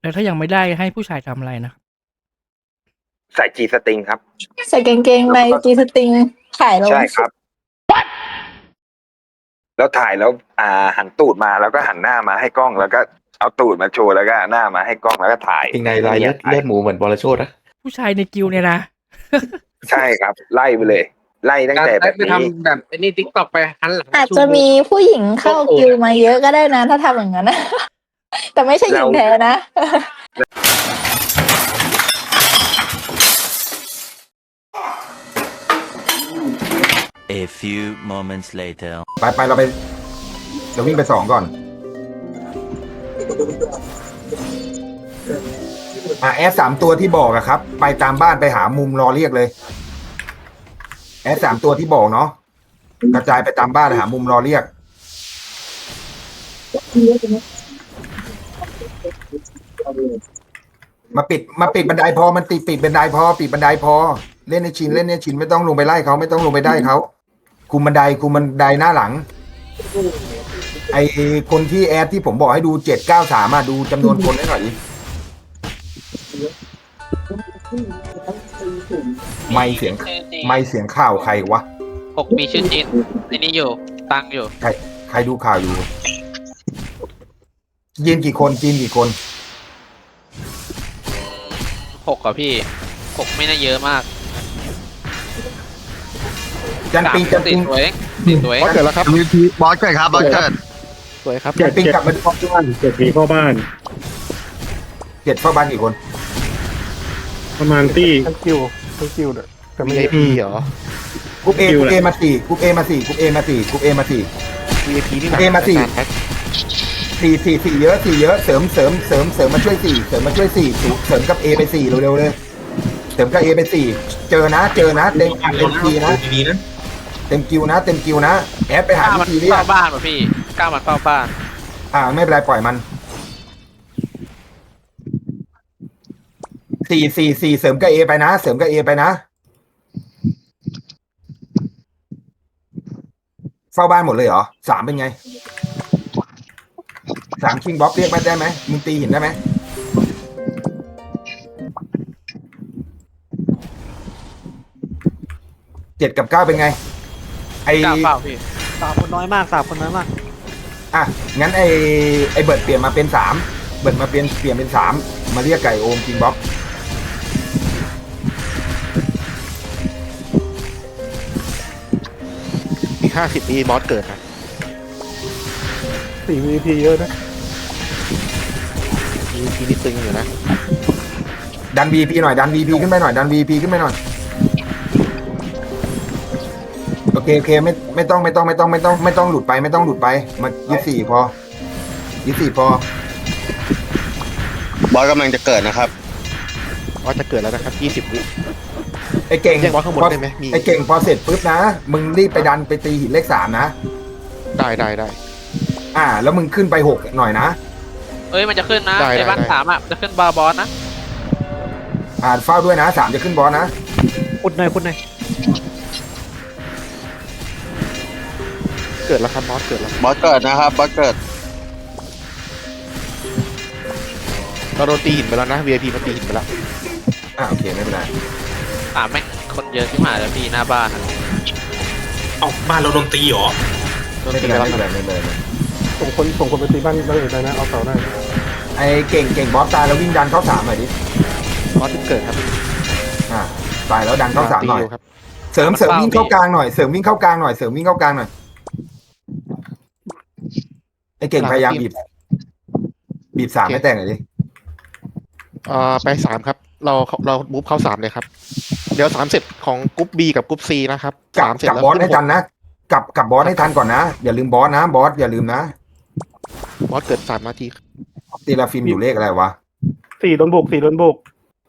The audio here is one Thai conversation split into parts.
แล้วถ้ายังไม่ได้ให้ผู้ชายทำอะไรนะครับใส่จีสติงครับ ใส่กางเกงในจีสติงถ่ายลงใช่ครับ แล้วถ่ายแล้ว อ่า หันตูดมาแล้วก็หันหน้ามาให้กล้องแล้วก็เอาตูดมาโชว์แล้วก็หน้ามาให้กล้องแล้วก็ถ่ายเกงในลายเลือดเลือดหมูเหมือนบอลโชดนะผู้ชายในกิลด์เนี่ยนะ ใช่ครับ ไล่ไปเลย ไล่ตั้งการแต่แบได้บไปนี้ ทำแบบไอ้นี่ทิกตอกไปหันหลังอาจจะมีผู้หญิงเข้ากิลด์มาเยอะก็ได้นะ ถ้าทำอย่างนั้นนะ แต่ไม่ใช่หญิงแท้นะ A few moments later. ไปไปเราไปเราวิ่งไปสองก่อนอะแอสสามตัวที่บอกอะครับ ไปตามบ้านไปหามุมรอเรียกเลย แอสสามตัวที่บอกเนาะกระจายไปตามบ้านหามุมรอเรียก มาปิดมาปิดบันไดพอมันติดปิดบันไดพอ ปิดบันไดพอ เล่นในชินเล่นในชินไม่ต้องลงไปไล่เขาไม่ต้องลงไปได้เขาคุมบันไดคุมบันไดหน้าหลัง ไอคนที่แอดที่ผมบอกให้ดูเจ็ดเก้าสามอะดูจำนวนคนให้หน่อยดิไม่เสียงไม่เสียงข่าวใครวะ หกมีชื่อจีนในนี้อยู่ ตังอยู่ ใครดูข่าวอยู่จีนกี่คนจีนกี่คน หกอะพี่หกไม่น่าเยอะมากจันสามปิงจันสี่ปิงตัวเองสี่ตัวเองบอสเกิดแล้วครับบอสเกิดครับบอสเกิดสวยครับจันปิงกลับมาเข้าบ้านเจ็ดปีเข้าบ้าน เจ็ดเข้าบ้านกี่คนประมาณที่ทั้งคิวทั้งคิวเนี่ยแต่ไม่ VIP เหรอ กรุ๊ปเอกรุ๊ปเอมาสี่กรุ๊ปเอมาสี่กรุ๊ปเอมาสี่กรุ๊ปเอมาสี่ VIP นี่หนักเกมมาสี่แพ็ค สี่สี่สี่เยอะสี่เยอะเสริมเสริมเสริมเสริมมาช่วยสี่เสริมมาช่วยสี่เสริมกับเอไปสี่เร็วๆเลยเสริมกับเอไปสี่เจอนะเจอนะเต็มเต็มทีนะเต็มกิวนะ เต็มกิวนะแอดไปหาก้าวิมันธีเรียเฝ้ากบ้านป่ะพี่ก้ามันเฝ้าบ้าน อ่าไม่เป็นไรปล่อยมันสี่สี่สี่เสริมกับเอไปนะ เสริมกับเอไปนะเฝ้าบ้านหมดเลยเหรอสามเป็นไง สามคิงบ๊อบเรียกมาได้ไหมมึงตีหินได้ไหมเจ็ดกับเก้าเป็นไง ไอก้าเฝ้าพี่สามคนน้อยมากสามคนน้อยมากอะ งั้นไอไอเบิร์ดเปลี่ยนมาเป็นสามเบิร์ดมาเปลี่ยนเปลี่ยนเป็นสามมาเรียกไก่โอมคิงบ๊อบอีกห้าสิบปีบอสเกิดนะสี่ VP เยอะนะ VIP นี่ตึงอยู่นะดัน VP หน่อยดัน VP ขึ้นไปหน่อยดัน VP ขึ้นไปหน่อยโอเคโอเคไม่ไม่ต้องไม่ต้องไม่ต้องไม่ต้องไม่ต้องหลุดไปไม่ต้องหลุดไปมายี่สี่พอยี่สี่พอบอสกำลังจะเกิดนะครับบอสจะเกิดแล้วนะครับยี่สิบวิ ไอเก่งแยกบอสข้างบนพอได้ไหมมี ไอเก่งพอเสร็จปุ๊บนะ มึงรีบไปดันไปตีหินเลขสามนะได้ได้ได้อ่า แล้วมึงขึ้นไปหกหน่อยนะ เอ้ยมันจะขึ้นนะได้ในบ้านได้ สามอะมันจะขึ้นบาร์บอสนะอ่าเฝ้าด้วยนะสามจะขึ้นบอสนะพุดหน่อยพุดหน่อยเกิดแล้วครับบอสเกิดแล้วบอสเกิดนะครับบอสเกิดเราโดนตีหินไปแล้วนะ VIP มาตีหินไปแล้วอ่าโอเคไม่เป็นไรสามแม่งคนเยอะที่หมายแล้วพี่หน้าบ้านอะเอ้าบ้านเราโดนตีเหรอโดนไม่ตีเป็นไปไรแล้วไม่คเป็นรับไรไม่เป็นไร ส่งคนส่งคนไปตีบ้านบ้านอื่นได้นะเอาเสาได้ไอเก่งเก่งบอสตายแล้ววิ่งดันเข้าสามหน่อยดิบอสเพิ่งเกิดครับอ่าตายแล้วดันเข้าสามหน่อยตีครับเสริมเสริมวิ่งเข้ากลางหน่อยเสริมวิ่งเข้ากลางหน่อยเสริมวิ่งเข้ากลางหน่อยไอเก่งพยายามบีบ บีบสามให้แต่งหน่อยดิเอ่อไปสามครับ เราเรามูฟเข้าสามเลยครับ เดี๋ยวสามเสร็จของกรุ๊ป B กับกรุ๊ป C นะครับกลับสามเสร็จกลับแล้วบอสขึ้ให้นหทักนนะกลับกลับบอสให้ทันก่อนนะ อย่าลืมบอสนะ บอสอย่าลืมนะ บอสเกิดสามนาทีตีลาฟิล์มอยู่เลขอะไรวะสี่โดนบุกสี่โดนบุก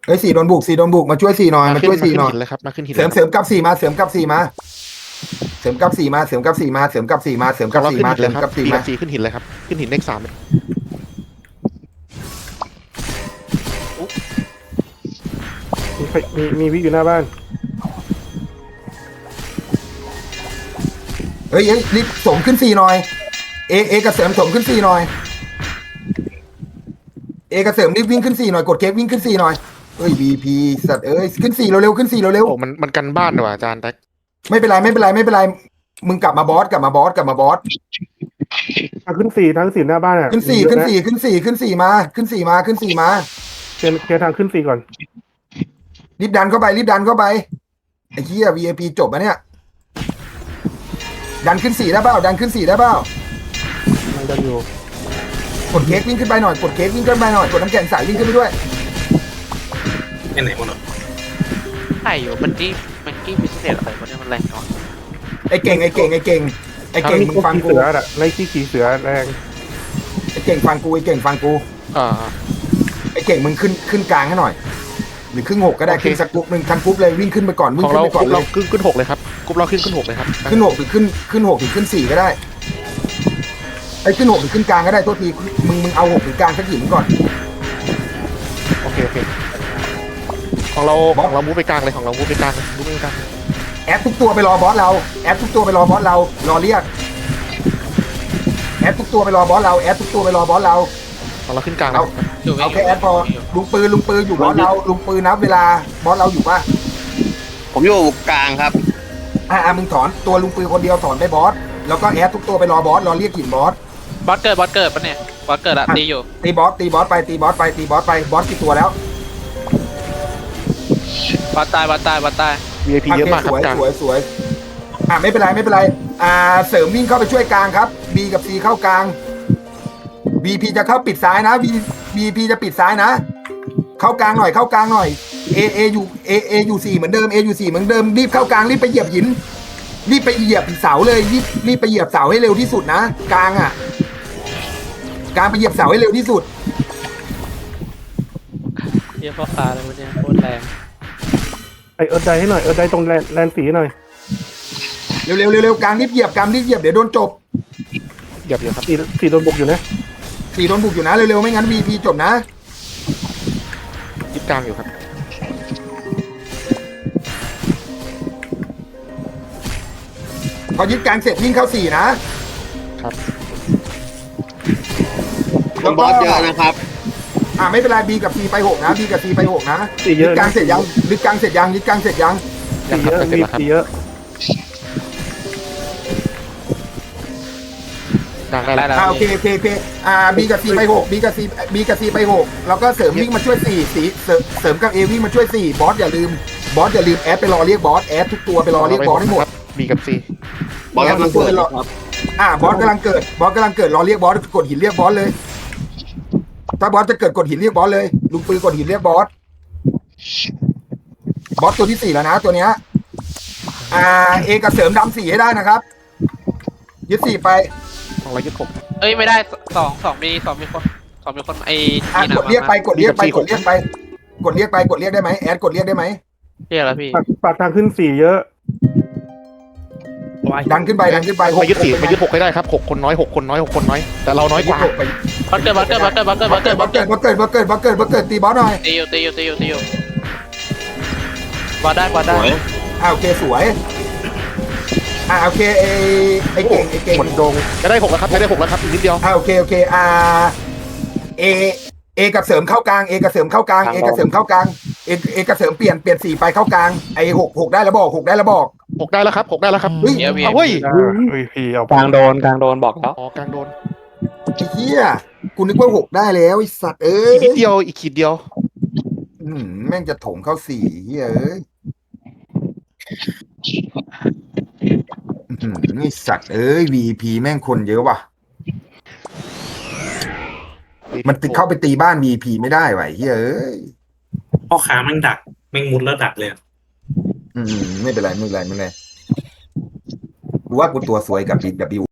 เอ้ยสี่โดนบุกสี่โดนบุกมาช่วยสี่หน่อยมาขึ้นช่วยสี่หน่อยหินเลยครับมาขึ้นหินเสริมเสริมกับสี่มาเสริมกับสี่มา เสริมกับสี่มาเสริมกับสี่มาเสริมกับสี่มาเสริมกับเราสี่ขึ้นมาหินเลยเสริมครับกับสี่ B มากับ C ขึ้นหินเลยครับขึ้นหินเลขสามมีใครมีมีวิอยู่หน้าบ้านเฮ้ยเฮ้ยรีบสมขึ้นสี่หน่อย เอเอกับเสริมสมขึ้นสี่หน่อย เอกระเสริมรีบวิ่งขึ้นสี่หน่อยกดเค้กวิ่งขึ้นสี่หน่อยเอ้ย VP สัตว์เอ้ยขึ้นสี่เร็วๆขึ้นสี่เร็วโอ้มันมันกันบ้านดีกว่าอาจารย์แต่ๆไม่เป็นไรไม่เป็นไรไม่เป็นไรมึงกลับมาบอสกลับมาบอสกลับมาบอสทางขึ้นสี่ทางขึ้นสี่หน้าบ้านอะขึ้นสี่ขึ้นสี่ขึ้นสี่ขึ้นสี่มา ขึ้นสี่มาขึ้นสี่มาเคลียร์เคลียร์ทางขึ้นสี่ก่อนรีบดันเข้าไปรีบดันเข้าไปไอ้เหี้ย VIP จบอะเนี่ย ดันขึ้นสี่ได้เปล่าดันขึ้นสี่ได้เปล่า มันจะอยู่กดเค้กวิ่งขึ้นไปหน่อยกดเค้กวิ่งขึ้นไปหน่อยกดน้ำแข็งใสวิ่งขึ้นไปด้วยไปไหนหมดอะใช่อยู่มันกี้มันกี้พิเศษอะไรวะเนี่ยมันแรงเนาะไอ้เก่งไอ้เก่งไอ้เก่งไอ้เก่งทางมึนี้งฟังขี่กูเสืออะไล่ที่ขี่เสือแรงไอ้เก่งฟังกูไอ้เก่งฟังกูอ่าไอ้เก่งมึงขึ้นขึ้นกลางให้หน่อยหรือครึ่งหกก็ได้โอเคขึ้นสักกุ๊กหนึ่งทันกุ๊กเลยวิ่งขึ้นไปก่อนวิ่ขงองขึ้นเราไปก่อนเลเรายขึ้นขึ้นหกเลยครับกรุ๊ปเราขึ้นขึ้นหกเลยครับขึ้นหกหรือขึ้นขึ้นหกหรือขึ้นสี่ก็ได้ ไอ้ขึ้นหกหรือขึ้นกลางก็ได้โทษทีมึงมึงเอาหกหรือกลางสักหยิบก่อน โอเคโอเคของเราของเรามูฟไปกลางเลยของเรามูฟไปกลางเลยมูฟไปกลางแอดทุกตัวไปรอบอสเราแอดทุกตัวไปรอบอสเรารอเรียกแอดทุกตัวไปรอบอสเราแอดทุกตัวไปรอบอสเรา ของเราขึ้นกลางเลยเอาอยู่ไม่เอาอแค่ยู่แอดพอลุงปืนลุงปืนอยู่บอสเราลุงปืนนับเวลาบอสเราอยู่ป่ะผมอยู่กลางครับ อ่ามึงถอนตัวลุงปืนคนเดียวถอนไปบอสแล้วก็แอดทุกตัวไปรอบอสรอเรียกหินบอส บอสเกิดบอสเกิดปะเนี่ยบอสเกิดอะตีอยู่ตีบอสตีบอสไปตีบอสไปตีบอสไปบอสกี่ตัวแล้วบอสตายบอสตายบอสตายวีไอพีเยอะมากคสรับวยกลางสวยสวยอ่าไม่เป็นไรไม่เป็นไรอ่าเสริมวิ่งเข้าไปช่วยกลางครับ B กับ C เข้ากลาง BP จะเข้าปิดซ้ายนะ B BP จะปิดซ้ายนะ เข้ากลางหน่อยเข้ากลางหน่อย A A อยู่ A A อยู่สี่เหมือนเดิม A อยู่สี่เหมือนเดิมรีบเข้ากลางรีบไปเหยียบหินรีบไปเหยียบเสาเลยรีบรีบไปเหยียบเสาให้เร็วที่สุดนะ กลางอะ กลางไปเหยียบเสาให้เร็วที่สุด เยี่ยพ่อค้าเลยวะเนี่ยโคตรแรงไอเอิร์ดไดให้หน่อย เอิร์ดไดตรงแลนแลนสีหน่อย เร็วเร็วเร็วเร็วกลางรีบเหยียบกลางรีบเหยียบเดี๋ยวโดนจบเหยียบเยอะครับสี่สี่โดนบุกอยู่นะ สี่โดนบุกอยู่นะเร็วๆไม่งั้น VP จบนะยึดกลางอยู่ครับพอยึดกลางเสร็จวิ่งเข้าสี่นะครับ ผมบอสเยอะนะครับ อ่าไม่เป็นไร B กับ C ไปหกนะ B กับ C ไปหกนะสี่เยยึอะดกลานะงเสร็จยังยึดกลางเสร็จยังยึดกลางเสร็จยังยัสี่งครับเยอะจะเสร็จมีแล้วครับสี่เยอะกลางได้ได้แล้วแล้วอ่าโอเคโอเคโอเคอ่า B กับ C ไปหก B กับ C B กับ C ไปหกแล้วก็เสริมวิ่งมาช่วยสี่สีเสริมเสริมกับ A วิ่งมาช่วยสี่บอสอย่าลืมบอสอย่าลืมแอดไปรอเรียกบอสแอดทุกตัวไปรอเรียกบอสให้หมด บีกับซีบอสกำลังเกิดครับอ่าบอสกำลังเกิดบอสกำลังเกิดรอเรียกบอสกดหินเรียกบอสเลย ถ้าบอสจะเกิดกดหินเรียกบอสเลย ลุงปืนกดหินเรียกบอส บอสตัวที่สี่แล้วนะ ตัวเนี้ย อ่า เอกบเสริมดำสี่ให้ได้นะครับยึดสี่ไปของเรายึดหกเอ้ยไม่ได้สองสองมีสองมีคนสองมีคนไอ้อะนี่นะกดเรียกไปกดเรียกไปมีกดเรียกไป กดเรียกไปกดเรียกได้ไหมแอดกดเรียกได้ไหม เรียกแล้วพี่ ปากปากทางขึ้นสี่เยอะ ดันขึ้นไปดันขึ้นไปมายึดสี่หกมายึดหกให้ได้ครับหกคนน้อยหกคนน้อยหกคนน้อย แต่เราน้อยกว่าหกไปบอสเกิดบอสเกิดบอสเกิดบอสเกิดบบออสสเกิเกิดดบบออสสเกิเกิดดบอสเกิดบอสเกิดบอสเกิดบอสเกิดตีบอสหน่อยตีอยู่ตีอยู่ตีอยู่ตีอยู่บอสได้บอสได้สวยอ่าโอเคสวยอ่าโอเคไอไอเก่งไอเก่งหมดโดงจะได้หกแล้วครับจะได้หกแล้วครับอีกนิดเดียวอ่าโอเคโอเคอ่าเอเอกับเสริมเข้ากลางเอกับเสริมเข้ากลางเอกับเสริมเข้ากลาง เอเอกับเสริมเปลี่ยนเปลี่ยนสี่ไปเข้ากลางไอหกหกได้แล้วบอกหกได้แล้วบอก หกได้แล้วครับหกได้แล้วครับเฮ้ยเดี๋ยวพี่ เอาเฮ้ยเฮ้ยพี่เอากลางโดนกลางโดนบอกแล้วอ๋อกลางโดนไอ้เหี้ยกูนึกว่าหกได้แล้วไอสัตว์เอ้อียกนิดเดียวอีกขีดเดียว อืมแม่งจะถงเข้าสี่เหี้ยเอ้ยอืมไอสัตว์เอ้ย VP แม่งคนเยอะว่ะ มันติดเข้าไปตีบ้าน VP ไม่ได้ว่ะไอ้เหี้ยเอ้ย พ่อค้าแม่งดักแม่งมุดแล้วดักเลยอะอืมไม่เป็นไรไม่เป็นไรไม่เป็นไรกูว่ากูตัวสวยกับ BW